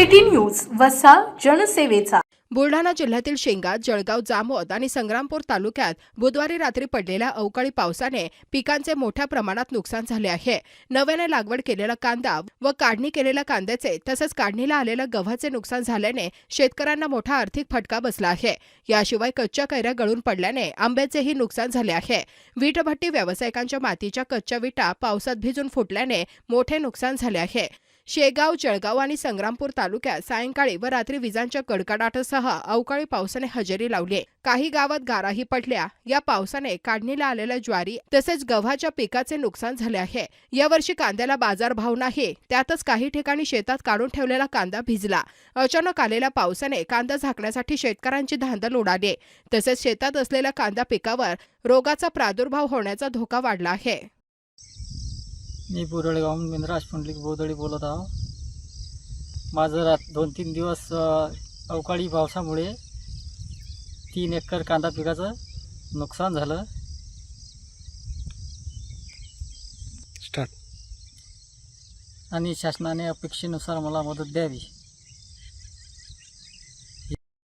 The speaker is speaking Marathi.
City news वसा जनसेवेचा. बुलढाणा जिल्ह्यातील शेंगा जळगाव जामोद आणि संग्रामपूर तालुक्यात बुधवारी रात्री पडलेल्या अवकाळी पावसाने पिकांचे मोठ्या प्रमाणात नुकसान झाले आहे. नव्याने लागवड केलेला कांदा व काढणी केलेल्या कांद्याचे तसंच काढणीला आलेल्या गव्हाचे नुकसान झाल्याने शेतकऱ्यांना मोठा आर्थिक फटका बसला आहे. याशिवाय कच्च्या कैऱ्या गळून पडल्याने आंब्याचेही नुकसान झाले आहे. वीटभट्टी व्यावसायिकांच्या मातीच्या कच्च्या विटा पावसात भिजून फुटल्याने मोठे नुकसान झाले आहे. शेगाव जळगाव आणि संग्रामपूर तालुक्यात सायंकाळी व रात्री विजांच्या कडकडाटासह अवकाळी पावसाने हजेरी लावली काही गावात गाराही पडल्या. या पावसाने काढणीला आलेल्या ज्वारी तसेच गव्हाच्या पिकाचे नुकसान झाले आहे. यावर्षी कांद्याला बाजारभाव नाही. त्यातच काही ठिकाणी शेतात काढून ठेवलेला कांदा भिजला. अचानक आलेल्या पावसाने कांदा झाकण्यासाठी शेतकऱ्यांची धांदल उडाली. तसेच शेतात असलेल्या कांदा पिकावर रोगाचा प्रादुर्भाव होण्याचा धोका वाढला आहे. मी बुरळगावहून मिनराज पुंडलिक बोदळी बोलत आहो. माझं रात दोन तीन दिवस अवकाळी पावसामुळे तीन एकर कांदा पिकाचं नुकसान झालं. स्टार्ट. आणि शासनाने अपेक्षेनुसार मला मदत द्यावी.